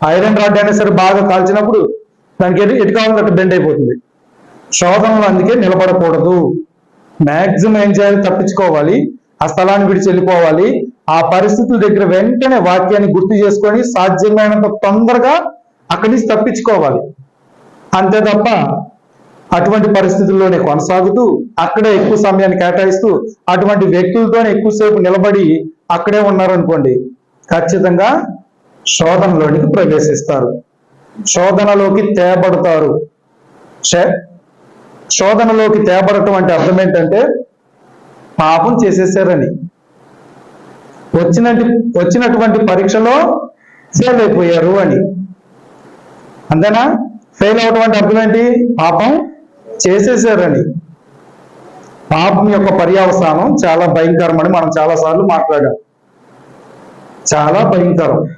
Iron rod అయినా సరే బాగా కాల్చినప్పుడు దానికి ఎటు ఎటు కావాలంటే అటు బెండ్ అయిపోతుంది. శోధనలు అందుకే నిలబడకూడదు. మ్యాక్సిమం ఏం చేయాలి? తప్పించుకోవాలి. ఆ స్థలాన్ని విడిచి వెళ్ళిపోవాలి. ఆ పరిస్థితుల దగ్గర వెంటనే వాక్యాన్ని గుర్తు చేసుకొని సాధ్యమైనంత తొందరగా అక్కడి నుంచి తప్పించుకోవాలి. అంతే తప్ప అటువంటి పరిస్థితుల్లోనే కొనసాగుతూ అక్కడే ఎక్కువ సమయాన్ని కేటాయిస్తూ అటువంటి వ్యక్తులతోనే ఎక్కువసేపు నిలబడి అక్కడే ఉన్నారనుకోండి ఖచ్చితంగా శోధనలోనికి ప్రవేశిస్తారు. శోధనలోకి తేబడతారు. శోధనలోకి తేబడటం అంటే అర్థం ఏంటంటే పాపం చేసేసారని. వచ్చిన వచ్చినటువంటి పరీక్షలో ఫెయిల్ అయిపోయారు అని. అంతేనా? ఫెయిల్ అవటం అంటే అర్థం ఏంటి? పాపం చేసేసారని. పాపం యొక్క పర్యావసానం చాలా భయంకరం అని మనం చాలాసార్లు మాట్లాడాం. చాలా భయంకరం.